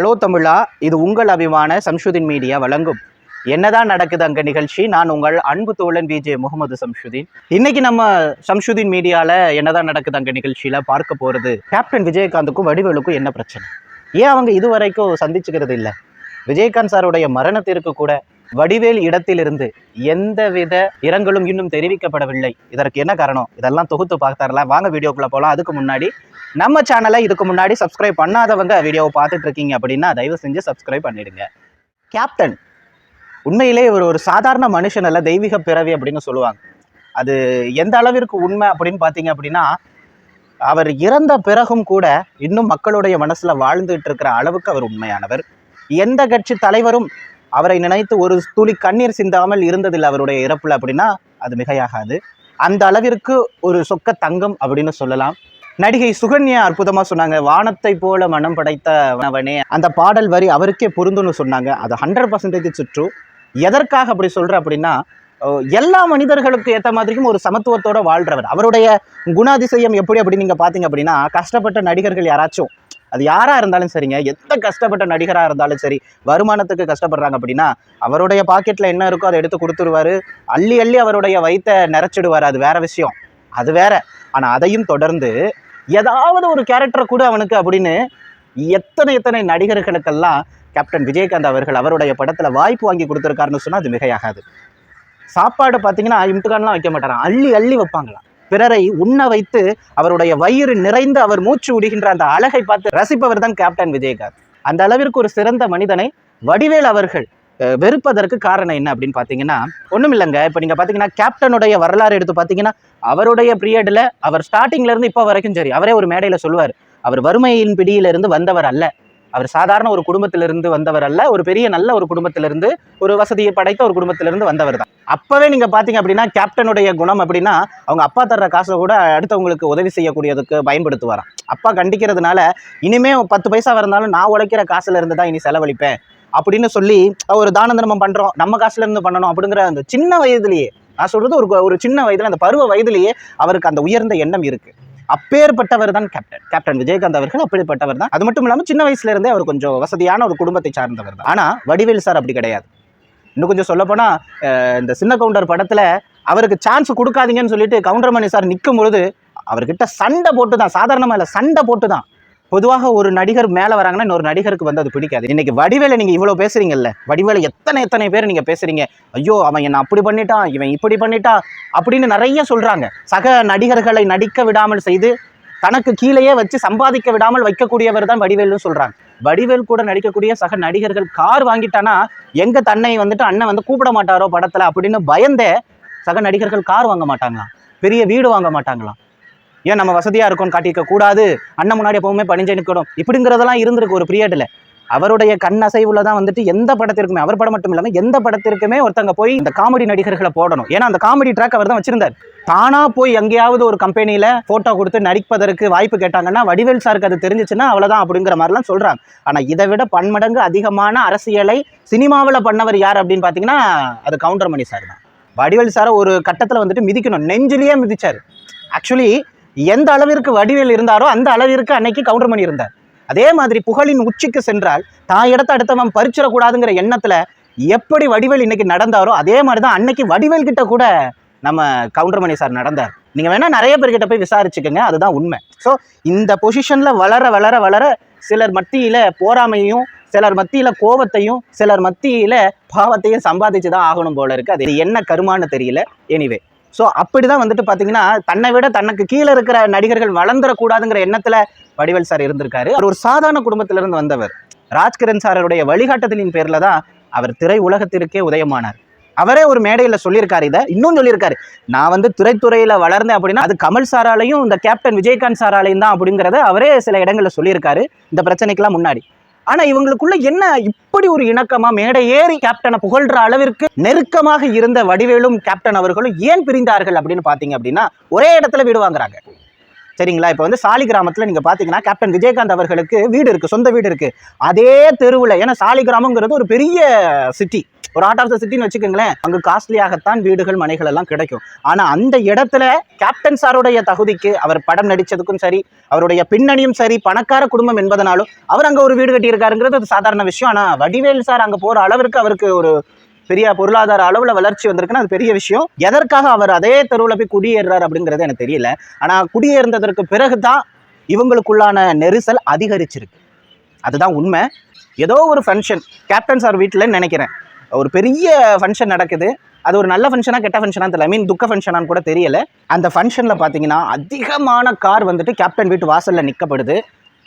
Hello தமிழா இது உங்கள் அபிமான சம்ஷுதீன் மீடியா வழங்கும். என்னதான் நடக்குது அங்கே நிகழ்ச்சி? நான் உங்கள் அன்பு தோழன் விஜே முகமது சம்ஷுதீன் இன்னைக்கு நம்ம சம்ஷுதீன் மீடியாவில் என்னதான் நடக்குது அங்கே நிகழ்ச்சியில் பார்க்க போகிறது கேப்டன் விஜயகாந்துக்கும் வடிவேலுக்கும் என்ன பிரச்சனை? ஏன் அவங்க இதுவரைக்கும் சந்திச்சுக்கிறது இல்லை? விஜயகாந்த் சாருடைய மரணத்திற்கு கூட வடிவேல் இடத்திலிருந்து எந்தவித இரங்கலும் இன்னும் தெரிவிக்கப்படவில்லை. இதற்கு என்ன காரணம்? இதெல்லாம் தொகுத்து பார்த்தாரலாம் வாங்க வீடியோக்குள்ள போகலாம் அதுக்கு முன்னாடி நம்ம சேனலை இதுக்கு முன்னாடி சப்ஸ்கிரைப் பண்ணாதவங்க வீடியோவை பார்த்துட்டு இருக்கீங்க அப்படின்னா தயவு செஞ்சு சப்ஸ்கிரைப் பண்ணிடுங்க. கேப்டன் உண்மையிலே இவர் ஒரு சாதாரண மனுஷன் அல்ல தெய்வீக பிறவி அப்படின்னு சொல்லுவாங்க. அது எந்த அளவிற்கு உண்மை அப்படின்னு பார்த்தீங்க அப்படின்னா அவர் இறந்த பிறகும் கூட இன்னும் மக்களுடைய மனசில் வாழ்ந்துட்டு இருக்கிற அளவுக்கு அவர் உண்மையானவர். எந்த கட்சி தலைவரும் அவரை நினைத்து ஒரு துளி கண்ணீர் சிந்தாமல் இருந்ததில்லை அவருடைய இறப்புல அப்படின்னா அது மிகையாகாது. அந்த அளவிற்கு ஒரு சொக்க தங்கம் அப்படின்னு சொல்லலாம். நடிகை சுகன்யா அற்புதமாக சொன்னாங்க. வானத்தை போல மனம் படைத்தவனே அந்த பாடல் வரி அவருக்கே பொருந்துன்னு சொன்னாங்க. அது ஹண்ட்ரட் பர்சன்டேஜ் சுற்று. எதற்காக அப்படி சொல்கிற அப்படின்னா எல்லா மனிதர்களுக்கு ஏற்ற மாதிரியும் ஒரு சமத்துவத்தோட வாழ்றவர். அவருடைய குணாதிசயம் எப்படி அப்படின்னு நீங்கள் பார்த்தீங்க அப்படின்னா கஷ்டப்பட்ட நடிகர்கள் யாராச்சும் அது யாரா இருந்தாலும் சரிங்க. எந்த கஷ்டப்பட்ட நடிகரா இருந்தாலும் சரி வருமானத்துக்கு கஷ்டப்படுறாங்க அப்படின்னா அவருடைய பாக்கெட்ல என்ன இருக்கோ அதை எடுத்து கொடுத்துருவாரு அள்ளி அள்ளி அவருடைய வயிற்றை நிறைச்சிடுவார். அது வேற விஷயம். அது வேற. ஆனா அதையும் தொடர்ந்து ஏதாவது ஒரு கேரக்டரை கூட அவனுக்கு அப்படின்னு எத்தனை எத்தனை நடிகர்களுக்கெல்லாம் கேப்டன் விஜயகாந்த் அவர்கள் அவருடைய படத்துல வாய்ப்பு வாங்கி கொடுத்துருக்காருன்னு சொன்னால் அது மிகையாகாது. சாப்பாடு பார்த்தீங்கன்னா இம்துகான்லாம் வைக்க மாட்டாரான் அள்ளி அள்ளி வைப்பாங்களாம். பிறரை உண்ண வைத்து அவருடைய வயிறு நிறைந்து அவர் மூச்சு விடுகின்ற அந்த அழகை பார்த்து ரசிப்பவர் தான் கேப்டன் விஜயகாந்த். அந்த அளவிற்கு ஒரு சிறந்த மனிதனை வடிவேல் அவர்கள் வெறுப்பதற்கு காரணம் என்ன அப்படின்னு பார்த்தீங்கன்னா ஒன்றும் இல்லைங்க. இப்போ நீங்கள் பார்த்தீங்கன்னா கேப்டனுடைய வரலாறு எடுத்து பார்த்தீங்கன்னா அவருடைய பீரியடில் அவர் ஸ்டார்டிங்லேருந்து இப்போ வரைக்கும் சரி அவரே ஒரு மேடையில் சொல்லுவார். அவர் வறுமையின் பிடியிலிருந்து வந்தவர் அல்ல. அவர் சாதாரண ஒரு குடும்பத்திலிருந்து வந்தவர் அல்ல ஒரு பெரிய நல்ல ஒரு குடும்பத்திலிருந்து ஒரு வசதியை படைத்த ஒரு குடும்பத்திலிருந்து வந்தவர் தான். அப்போவே நீங்கள் பார்த்தீங்க அப்படின்னா கேப்டனுடைய குணம் அப்படின்னா அவங்க அப்பா தர்ற காசை கூட அடுத்தவங்களுக்கு உதவி செய்யக்கூடியதுக்கு பயன்படுத்துவாராம். அப்பா கண்டிக்கிறதுனால இனிமே பத்து பைசா இருந்தாலும் நான் உழைக்கிற காசுல இருந்து தான் இனி செலவழிப்பேன் அப்படின்னு சொல்லி ஒரு தான தர்மம் பண்ணுறோம் நம்ம காசுல இருந்து பண்ணணும் அப்படிங்கிற அந்த சின்ன வயதிலேயே நான் சொல்கிறது ஒரு ஒரு சின்ன வயதில் அந்த பருவ வயதிலேயே அவருக்கு அந்த உயர்ந்த எண்ணம் இருக்குது அப்பேற்பட்டவர் தான் கேப்டன் கேப்டன் விஜயகாந்த் அவர்கள் அப்படிப்பட்டவர் தான். அது மட்டும் இல்லாமல் சின்ன வயசுல இருந்தே அவர் கொஞ்சம் வசதியான ஒரு குடும்பத்தை சார்ந்தவர் தான். ஆனால் வடிவேல் சார் அப்படி கிடையாது. இன்னும் கொஞ்சம் சொல்லப்போனால் இந்த சின்ன கவுண்டர் படத்தில் அவருக்கு சான்ஸ் கொடுக்காதீங்கன்னு சொல்லிட்டு கவுண்டர்மணி சார் நிற்கும் பொழுது அவர்கிட்ட சண்டை போட்டு தான் சாதாரணமாக இல்லை சண்டை போட்டு தான் பொதுவாக ஒரு நடிகர் மேலே வராங்கன்னா இன்னொரு நடிகருக்கு வந்து அது பிடிக்காது. இன்னைக்கு வடிவேலை நீங்கள் இவ்வளோ பேசுறீங்கல்ல வடிவேலை எத்தனை எத்தனை பேர் நீங்கள் பேசுறீங்க? ஐயோ அவன் என்னை அப்படி பண்ணிட்டான் இவன் இப்படி பண்ணிட்டான் அப்படின்னு நிறைய சொல்கிறாங்க சக நடிகர்களை நடிக்க விடாமல் செய்து தனக்கு கீழேயே வச்சு சம்பாதிக்க விடாமல் வைக்கக்கூடியவர் தான் வடிவேல்னு சொல்கிறாங்க வடிவேல் கூட நடிக்கக்கூடிய சக நடிகர்கள் கார் வாங்கிட்டானா எங்கே தன்னை வந்துட்டு அண்ணன் வந்து கூப்பிட மாட்டாரோ படத்தில் அப்படின்னு பயந்தே சக நடிகர்கள் கார் வாங்க மாட்டாங்களாம். பெரிய வீடு வாங்க மாட்டாங்களாம். ஏன் நம்ம வசதியாக இருக்கோம்னு காட்டிக்க கூடாது? அண்ணன் முன்னாடி எப்பவுமே பணிஞ்சு நிற்கணும் இப்படிங்கிறதெல்லாம் இருந்திருக்கு ஒரு பீரியடில் அவருடைய கண் அசைவுல தான் வந்துட்டு எந்த படத்திற்குமே அவர் படம் மட்டும் இல்லாமல் எந்த படத்திற்குமே ஒருத்தங்க போய் இந்த காமெடி நடிகர்களை போடணும். ஏன்னா அந்த காமெடி ட்ராக் அவர் தான் வச்சிருந்தார். தானா போய் எங்கேயாவது ஒரு கம்பெனியில போட்டோ கொடுத்து நடிப்பதற்கு வாய்ப்பு கேட்டாங்கன்னா வடிவேல் சாருக்கு அது தெரிஞ்சிச்சுன்னா அவ்வளோதான் அப்படிங்கிற மாதிரிலாம் சொல்றாங்க. ஆனா இதை விட பன்மடங்கு அதிகமான அரசியலை சினிமாவில் பண்ணவர் யார் அப்படின்னு பார்த்தீங்கன்னா அது கவுண்டர்மணி சார் தான். வடிவேல் சாரை ஒரு கட்டத்தில் வந்துட்டு மிதிக்கணும். நெஞ்சிலேயே மிதிச்சார். ஆக்சுவலி எந்த அளவிற்கு வடிவேல் இருந்தாரோ அந்த அளவிற்கு அன்னைக்கு கவுண்டர்மணி இருந்தார். அதே மாதிரி புகழின் உச்சிக்கு சென்றால் தான் இடத்த அடுத்தவன் பறிச்சிடக்கூடாதுங்கிற எண்ணத்தில் எப்படி வடிவேல் இன்னைக்கு நடந்தாரோ அதே மாதிரி தான் அன்னைக்கு வடிவேல் கிட்ட கூட நம்ம கவுண்டர்மணி சார் நடந்தார். நீங்கள் வேணால் நிறைய பேர்கிட்ட போய் விசாரிச்சுக்கோங்க அதுதான் உண்மை. ஸோ இந்த பொசிஷனில் வளர வளர வளர சிலர் மத்தியில் போராமையும் சிலர் மத்தியில் கோபத்தையும் சிலர் மத்தியில் பாவத்தையும் சம்பாதிச்சு தான் ஆகணும் போல இருக்குது அது என்ன கருமான்னு தெரியல. எனிவே ஸோ அப்படிதான் வந்துட்டு பார்த்தீங்கன்னா தன்னை விட தனக்கு கீழே இருக்கிற நடிகர்கள் வளர்ந்துடக்கூடாதுங்கிற எண்ணத்தில் வடிவேல் சார் இருந்திருக்காரு. அவர் ஒரு சாதாரண குடும்பத்திலிருந்து வந்தவர். ராஜ்கிரண் சாரருடைய வழிகாட்டுதலின் பேரில் தான் அவர் திரை உலகத்திற்கே உதயமானார். அவரே ஒரு மேடையில் சொல்லியிருக்காரு இதை. இன்னும் சொல்லியிருக்காரு. நான் வந்து திரைத்துறையில் வளர்ந்தேன் அப்படின்னா அது கமல் சாராலையும் இந்த கேப்டன் விஜயகாந்த் சாராலையும் தான் அப்படிங்கிறத அவரே சில இடங்களில் சொல்லியிருக்காரு. இந்த பிரச்சனைக்கெல்லாம் முன்னாடி. ஆனா இவங்களுக்குள்ள என்ன இப்படி ஒரு இணக்கமா மேடை ஏறி கேப்டனை புகழ்ற அளவிற்கு நெருக்கமாக இருந்த வடிவேலும் கேப்டன் அவர்களும் ஏன் பிரிந்தார்கள் அப்படின்னு பாத்தீங்க அப்படின்னா ஒரே இடத்துல வீடு வாங்குறாங்க. சரிங்களா? இப்போ வந்து சாலி கிராமத்தில் நீங்கள் பார்த்தீங்கன்னா கேப்டன் விஜயகாந்த் அவர்களுக்கு வீடு இருக்குது சொந்த வீடு இருக்குது அதே தெருவில் ஏன்னா சாலி கிராமங்கிறது ஒரு பெரிய சிட்டி ஒரு ஆர்ட் ஆஃப் த சிட்டின்னு வச்சுக்கோங்களேன் அங்கே காஸ்ட்லியாகத்தான் வீடுகள் மனைகள் எல்லாம் கிடைக்கும். ஆனால் அந்த இடத்துல கேப்டன் சாருடைய தகுதிக்கு அவர் படம் நடித்ததுக்கும் சரி அவருடைய பின்னணியும் சரி பணக்கார குடும்பம் என்பதனாலும் அவர் அங்கே ஒரு வீடு கட்டியிருக்காருங்கிறது அது சாதாரண விஷயம். ஆனால் வடிவேல் சார் அங்கே போகிற அளவிற்கு அவருக்கு ஒரு பெரிய பொருளாதார அளவில் வளர்ச்சி வந்திருக்குன்னா அது பெரிய விஷயம். எதற்காக அவர் அதே தெருவில் போய் குடியேறாரு அப்படிங்கிறது எனக்கு தெரியல. ஆனா குடியேறினதற்கு பிறகுதான் இவங்களுக்குள்ளான நெரிசல் அதிகரிச்சிருக்கு. அதுதான் உண்மை. ஏதோ ஒரு ஃபங்க்ஷன் கேப்டன் சார் வீட்டில் நினைக்கிறேன். ஒரு பெரிய ஃபங்க்ஷன் நடக்குது. அது ஒரு நல்ல ஃபங்க்ஷனாக கெட்ட ஃபங்க்ஷனாக தெரியல. ஐ மீன் துக்க ஃபங்க்ஷனான்னு கூட தெரியல. அந்த ஃபங்க்ஷனில் பார்த்தீங்கன்னா அதிகமான கார் வந்துட்டு கேப்டன் வீட்டு வாசலில் நிற்கப்படுது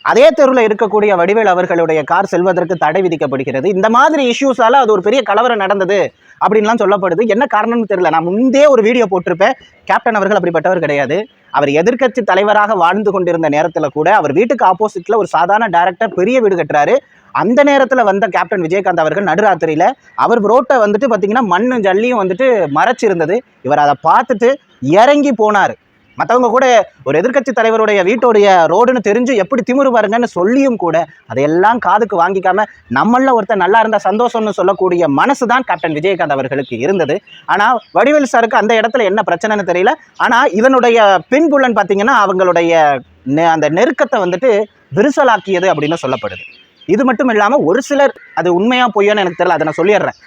அதே தெருவில் இருக்கக்கூடிய வடிவேல் அவர்களுடைய கார் செல்வதற்கு தடை விதிக்கப்படுகிறது. இந்த மாதிரி இஷ்யூஸால் அது ஒரு பெரிய கலவரம் நடந்தது அப்படின்லாம் சொல்லப்படுது. என்ன காரணம்னு தெரியல. நான் முந்தே ஒரு வீடியோ போட்டிருப்பேன். கேப்டன் அவர்கள் அப்படிப்பட்டவர் கிடையாது. அவர் எதிர்க்கட்சி தலைவராக வாழ்ந்து கொண்டிருந்த நேரத்தில் கூட அவர் வீட்டுக்கு ஆப்போசிட்டில் ஒரு சாதாரண டேரக்டர் பெரிய வீடு கட்டுறாரு. அந்த நேரத்தில் வந்த கேப்டன் விஜயகாந்த் அவர்கள் நடுராத்திரியில் அவர் ரோட்டை வந்துட்டு பார்த்தீங்கன்னா மண்ணும் ஜல்லியும் வந்துட்டு மறைச்சிருந்தது. இவர் அதை பார்த்துட்டு இறங்கி போனார். மற்றவங்க கூட ஒரு எதிர்க்கட்சி தலைவருடைய வீட்டுடைய ரோடுன்னு தெரிஞ்சு எப்படி திமிரு பாருங்கன்னு சொல்லியும் கூட அதையெல்லாம் காதுக்கு வாங்கிக்காம நம்மள ஒருத்தர் நல்லா இருந்தால் சந்தோஷம்னு சொல்லக்கூடிய மனசு தான் கேப்டன் விஜயகாந்த் அவர்களுக்கு இருந்தது. ஆனால் வடிவேல் சாருக்கு அந்த இடத்துல என்ன பிரச்சனைன்னு தெரியல. ஆனால் இவனுடைய பின்புலன் பார்த்தீங்கன்னா அவங்களுடைய நெ- அந்த நெருக்கத்தை வந்துட்டு விரிசலாக்கியது அப்படின்னு சொல்லப்படுது. இது மட்டும் இல்லாமல் ஒரு சிலர் அது உண்மையாக பொய்யான்னு எனக்கு தெரியல அதை நான் சொல்லிடுறேன்.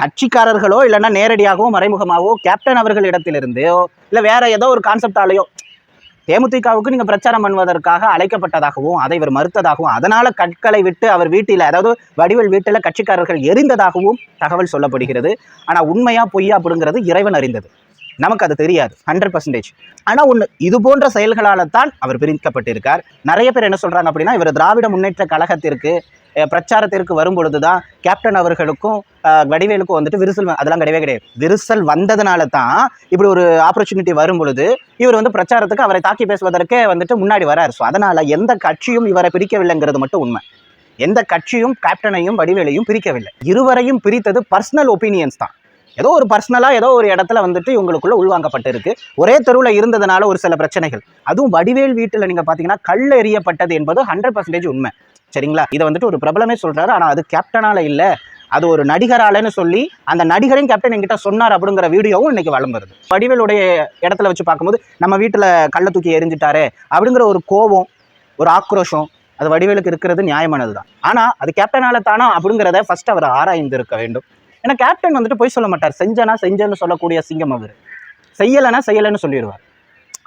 கட்சிக்காரர்களோ இல்லைன்னா நேரடியாகவோ மறைமுகமாகவோ கேப்டன் அவர்கள் இடத்திலிருந்தோ இல்லை வேற ஏதோ ஒரு கான்செப்டாலேயோ தேமுதிகவுக்கு நீங்கள் பிரச்சாரம் பண்ணுவதற்காக அழைக்கப்பட்டதாகவும் அதை இவர் மறுத்ததாகவும் அதனால் கற்களை விட்டு அவர் வீட்டில் அதாவது வடிவல் வீட்டில் கட்சிக்காரர்கள் எரிந்ததாகவும் தகவல் சொல்லப்படுகிறது. ஆனால் உண்மையாக பொய்யா அப்படிங்கிறது இறைவன் அறிந்தது. நமக்கு அது தெரியாது ஹண்ட்ரட் பர்சன்டேஜ் ஆனால் ஒன்று இது போன்ற செயல்களால தான் அவர் பிரிக்கப்பட்டிருக்கார். நிறைய பேர் என்ன சொல்கிறாங்க அப்படின்னா இவர் திராவிட முன்னேற்ற கழகத்திற்கு பிரச்சாரத்திற்கு வரும் பொழுதுதான் கேப்டன் அவர்களுக்கும் வடிவேலுக்கும் வந்துட்டு விரிசல் அதெல்லாம் கிடையவே கிடையாது. விரிசல் வந்ததுனால தான் இப்படி ஒரு ஆப்பர்ச்சுனிட்டி வரும் பொழுது இவர் வந்து பிரச்சாரத்துக்கு அவரை தாக்கி பேசுவதற்கே வந்துட்டு முன்னாடி வராரு. ஸோ அதனால் எந்த கட்சியும் இவரை பிரிக்கவில்லைங்கிறது மட்டும் உண்மை. எந்த கட்சியும் கேப்டனையும் வடிவேலையும் பிரிக்கவில்லை. இருவரையும் பிரித்தது பர்சனல் ஒப்பீனியன்ஸ் தான். ஏதோ ஒரு பர்சனலாக ஏதோ ஒரு இடத்துல வந்துட்டு இவங்களுக்குள்ள உள்வாங்கப்பட்டிருக்கு. ஒரே தெருவில் இருந்ததுனால ஒரு சில பிரச்சனைகள். அதுவும் வடிவேல் வீட்டில் நீங்கள் பார்த்தீங்கன்னா கல் எறியப்பட்டது என்பது ஹண்ட்ரட் பர்சன்டேஜ் உண்மை. சரிங்களா? இதை வந்துட்டு ஒரு பிரபலமே சொல்கிறாரு ஆனால் அது கேப்டனால இல்லை. அது ஒரு நடிகராலன்னு சொல்லி அந்த நடிகரையும் கேப்டன் என்கிட்ட சொன்னார் அப்படிங்கிற வீடியோவும் இன்னைக்கு வளம் வருது. வடிவேலுடைய இடத்துல வச்சு பார்க்கும்போது நம்ம வீட்டில் கல்லை தூக்கி எரிஞ்சிட்டாரு அப்படிங்கிற ஒரு கோபம் ஒரு ஆக்ரோஷம் அது வடிவேலுக்கு இருக்கிறது நியாயமானது தான் ஆனால் அது கேப்டனால தானா அப்படிங்கிறத ஃபர்ஸ்ட் அவர் ஆராய்ந்து இருக்க வேண்டும். ஏன்னா கேப்டன் வந்துட்டு போய் சொல்ல மாட்டார். செஞ்சனா செஞ்சேன்னு சொல்லக்கூடிய சிங்கம் அவர். செய்யலைன்னா செய்யலைன்னு சொல்லிடுவார்.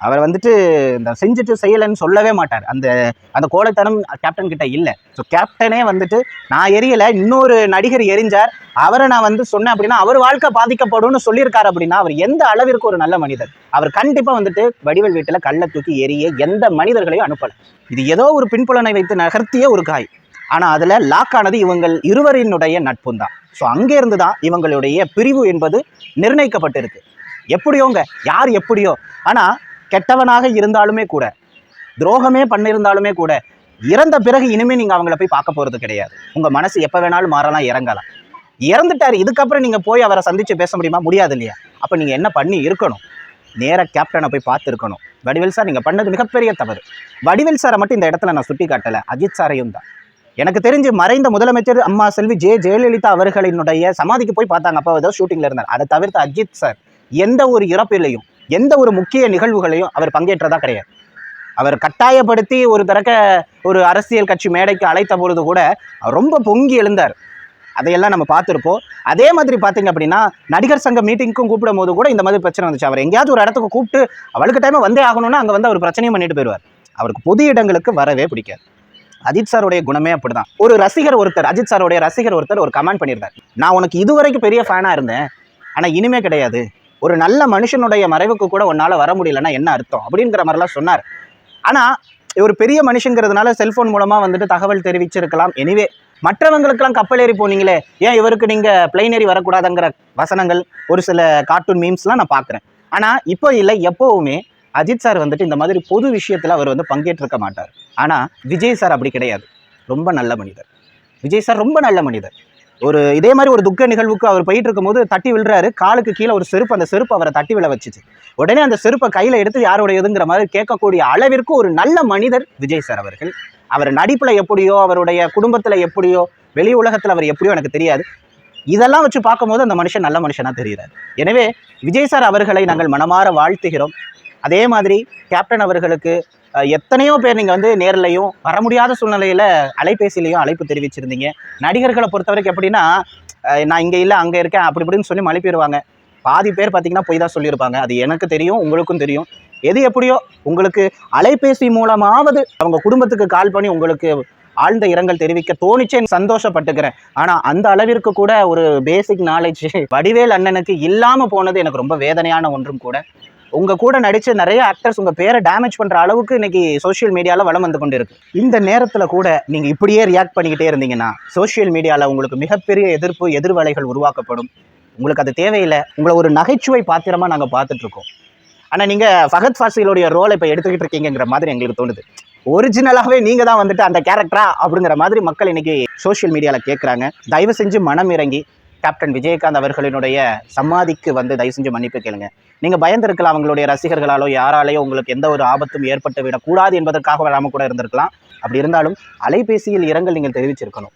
அவர் வந்துட்டு இந்த செஞ்சுட்டு செய்யலைன்னு சொல்லவே மாட்டார். அந்த அந்த கோழைத்தனம் கேப்டன் கிட்ட இல்லை. ஸோ கேப்டனே வந்துட்டு நான் எரியலை இன்னொரு நடிகர் எரிஞ்சார். அவரை நான் வந்து சொன்னேன் அப்படின்னா அவர் வாழ்க்கை பாதிக்கப்படும்னு சொல்லியிருக்காரு அப்படின்னா அவர் எந்த அளவிற்கு ஒரு நல்ல மனிதர்? அவர் கண்டிப்பாக வந்துட்டு வடிவல் வீட்டில் கல்லை தூக்கி எரிய எந்த மனிதர்களையும் அனுப்பலை. இது ஏதோ ஒரு பின்புலனை வைத்து நகர்த்திய ஒரு காய். ஆனால் அதில் லாக் ஆனது இவங்கள் இருவரினுடைய நட்பும் தான் ஸோ அங்கேருந்து தான் இவங்களுடைய பிரிவு என்பது நிர்ணயிக்கப்பட்டிருக்கு. எப்படியோங்க? யார் எப்படியோ? ஆனால் கெட்டவனாக இருந்தாலுமே கூட துரோகமே பண்ணியிருந்தாலுமே கூட இறந்த பிறகு இனிமே நீங்கள் அவங்கள போய் பார்க்க போகிறது கிடையாது. உங்கள் மனசு எப்போ வேணாலும் மாறலாம் இறங்கலாம். இறந்துட்டார் இதுக்கப்புறம் நீங்கள் போய் அவரை சந்தித்து பேச முடியுமா? முடியாது இல்லையா? அப்போ நீங்கள் என்ன பண்ணி இருக்கணும்? நேராக கேப்டனை போய் பார்த்துருக்கணும். வடிவேல் சார் நீங்கள் பண்ணது மிகப்பெரிய தவறு. வடிவேல் சாரை மட்டும் இந்த இடத்துல நான் சுட்டி காட்டலை அஜித் சாரையும் தான். எனக்கு தெரிஞ்சு மறைந்த முதலமைச்சர் அம்மா செல்வி ஜெ ஜெயலலிதா அவர்களினுடைய சமாதிக்கு போய் பார்த்தாங்க. அப்போ ஏதோ ஷூட்டிங்கில் இருந்தார் அதை தவிர்த்து அஜித் சார் எந்த ஒரு இறப்பிலையும் எந்த ஒரு முக்கிய நிகழ்வுகளையும் அவர் பங்கேற்றதா கிடையாது. அவர் கட்டாயப்படுத்தி ஒரு திறக்க ஒரு அரசியல் கட்சி மேடைக்கு அழைத்த பொழுது கூட ரொம்ப பொங்கி எழுந்தார். அதையெல்லாம் நம்ம பார்த்துருப்போம். அதே மாதிரி பார்த்தீங்க அப்படின்னா நடிகர் சங்க மீட்டிங்க்கும் கூப்பிடும் போது கூட இந்த மாதிரி பிரச்சனை வந்துச்சு. அவர் எங்கேயாவது ஒரு இடத்துக்கு கூப்பிட்டு அவளுக்கு டைம் வந்தே ஆகணும்னா அங்கே வந்து அவர் பிரச்சனையும் பண்ணிட்டு போயிடுவார். அவருக்கு பொது இடங்களுக்கு வரவே பிடிக்காது. அஜித் சாருடைய குணமே அப்படிதான். ஒரு ரசிகர் ஒருத்தர் அஜித் சாருடைய ரசிகர் ஒருத்தர் ஒரு கமெண்ட் பண்ணியிருந்தார். நான் உனக்கு இதுவரைக்கும் பெரிய ஃபேனாக இருந்தேன் ஆனால் இனிமே கிடையாது. ஒரு நல்ல மனுஷனுடைய மறைவுக்கு கூட உன்னால் வர முடியலன்னா என்ன அர்த்தம்? அப்படிங்கிற மாதிரிலாம் சொன்னார். ஆனால் ஒரு பெரிய மனுஷங்கிறதுனால செல்ஃபோன் மூலமாக வந்துட்டு தகவல் தெரிவிச்சிருக்கலாம். எனிவே மற்றவங்களுக்கெல்லாம் கப்பல் ஏறி போனீங்களே ஏன் இவருக்கு நீங்கள் பிளைன் ஏறி வரக்கூடாதுங்கிற வசனங்கள் ஒரு சில கார்ட்டூன் மீம்ஸ்லாம் நான் பார்க்குறேன். ஆனால் இப்போ இல்லை எப்போவுமே அஜித் சார் வந்துட்டு இந்த மாதிரி பொது விஷயத்தில் அவர் வந்து பங்கேற்றிருக்க மாட்டார். ஆனால் விஜய் சார் அப்படி கிடையாது. ரொம்ப நல்ல மனிதர். விஜய் சார் ரொம்ப நல்ல மனிதர். ஒரு இதே மாதிரி ஒரு துக்க நிகழ்வுக்கு அவர் போயிட்டு இருக்கும்போது தட்டி விழுறாரு. காலுக்கு கீழே ஒரு செருப்பு அந்த செருப்பு அவரை தட்டி விழ வச்சுச்சு. உடனே அந்த செருப்பை கையில் எடுத்து யாருடையதுங்கிற மாதிரி கேட்கக்கூடிய அளவிற்கு ஒரு நல்ல மனிதர் விஜய் சார் அவர்கள். அவர் நடிப்பில் எப்படியோ அவருடைய குடும்பத்தில் எப்படியோ வெளி உலகத்தில் அவர் எப்படியோ எனக்கு தெரியாது. இதெல்லாம் வச்சு பார்க்கும்போது அந்த மனுஷன் நல்ல மனுஷனாக தெரிகிறார். எனவே விஜய் சார் அவர்களை நாங்கள் மனமாற வாழ்த்துகிறோம். அதே மாதிரி கேப்டன் அவர்களுக்கு எத்தனையோ பேர் நீங்கள் வந்து நேர்லையும் வர முடியாத சூழ்நிலையில் அலைபேசியிலையும் அழைப்பு தெரிவிச்சிருந்தீங்க. நடிகர்களை பொறுத்த வரைக்கும் எப்படின்னா நான் இங்கே இல்லை அங்கே இருக்கேன் அப்படி இப்படின்னு சொல்லி மழுப்பிடுவாங்க பாதி பேர் பார்த்தீங்கன்னா போய் தான் சொல்லியிருப்பாங்க. அது எனக்கு தெரியும் உங்களுக்கும் தெரியும். எது எப்படியோ உங்களுக்கு அலைபேசி மூலமாவது அவங்க குடும்பத்துக்கு கால் பண்ணி உங்களுக்கு ஆழ்ந்த இரங்கல் தெரிவிக்க தோணிச்சே சந்தோஷப்பட்டுக்கிறேன். ஆனால் அந்த அளவிற்கு கூட ஒரு பேசிக் நாலேஜ் வடிவேல் அண்ணனுக்கு இல்லாமல் போனது எனக்கு ரொம்ப வேதனையான ஒன்றும் கூட. உங்கள் கூட நடித்த நிறைய ஆக்டர்ஸ் உங்கள் பேரை டேமேஜ் பண்ணுற அளவுக்கு இன்னைக்கு சோஷியல் மீடியாவில் வளம் வந்து கொண்டு இருக்கு இந்த நேரத்தில் கூட நீங்கள் இப்படியே ரியாக்ட் பண்ணிக்கிட்டே இருந்தீங்கன்னா சோஷியல் மீடியாவில் உங்களுக்கு மிகப்பெரிய எதிர்ப்பு எதிர்வலைகள் உருவாக்கப்படும். உங்களுக்கு அது தேவையில்லை. உங்களை ஒரு நகைச்சுவை பாத்திரமாக நாங்கள் பார்த்துட்ருக்கோம் ஆனால் நீங்கள் ஃபகத் ஃபாசிலுடைய ரோலை இப்போ எடுத்துக்கிட்டு இருக்கீங்கங்கிற மாதிரி எங்களுக்கு தோணுது. ஒரிஜினலாகவே நீங்கள் தான் வந்துட்டு அந்த கேரக்டரா அப்படிங்கிற மாதிரி மக்கள் இன்னைக்கு சோஷியல் மீடியாவில் கேட்குறாங்க தயவு செஞ்சு மனம் இறங்கி கேப்டன் விஜயகாந்த் அவர்களினுடைய சமாதிக்கு வந்து தயவு செஞ்சு மன்னிப்பு கேளுங்க. நீங்கள் பயந்திருக்கலாம் அவங்களுடைய ரசிகர்களாலோ யாராலேயோ உங்களுக்கு எந்த ஒரு ஆபத்தும் ஏற்பட்டு விடக்கூடாது என்பதற்காக வராமல் கூட இருந்திருக்கலாம். அப்படி இருந்தாலும் அலைபேசியில் இரங்கல் நீங்கள் தெரிவிச்சிருக்கணும்.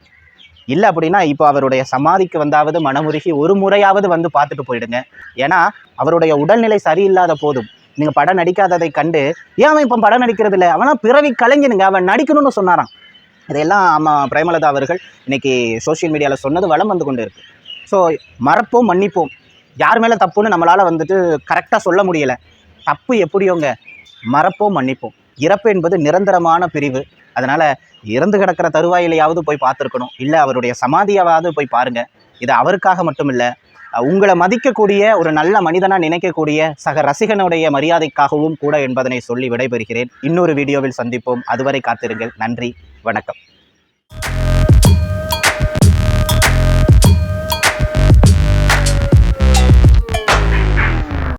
இல்லை அப்படின்னா இப்போ அவருடைய சமாதிக்கு வந்தாவது மனமுருகி ஒரு முறையாவது வந்து பார்த்துட்டு போயிடுங்க. ஏன்னா அவருடைய உடல்நிலை சரியில்லாத போதும் நீங்கள் படம் நடிக்காததை கண்டு ஏன் அவன் இப்போ படம் நடிக்கிறது இல்லை அவனா பிறவி கலைஞனுங்க அவன் நடிக்கணும்னு சொன்னாரான் இதையெல்லாம் அம்மா பிரேமலதா அவர்கள் இன்னைக்கு சோஷியல் மீடியாவில் சொன்னது வளம் வந்து கொண்டு இருக்கு ஸோ மறப்போம் மன்னிப்போம். யார் மேலே தப்புன்னு நம்மளால் வந்துட்டு கரெக்டாக சொல்ல முடியலை. தப்பு எப்படியோங்க? மறப்போம் மன்னிப்போம். இறப்பு என்பது நிரந்தரமான பிரிவு. அதனால் இறந்து கிடக்கிற தருவாயிலையாவது போய் பார்த்துருக்கணும். இல்லை அவருடைய சமாதியாவது போய் பாருங்கள் இது அவருக்காக மட்டும் இல்லை உங்களை மதிக்கக்கூடிய ஒரு நல்ல மனிதனாக நினைக்கக்கூடிய சக ரசிகனுடைய மரியாதைக்காகவும் கூட என்பதனை சொல்லி விடைபெறுகிறேன். இன்னொரு வீடியோவில் சந்திப்போம். அதுவரை காத்திருங்கள். நன்றி. வணக்கம்.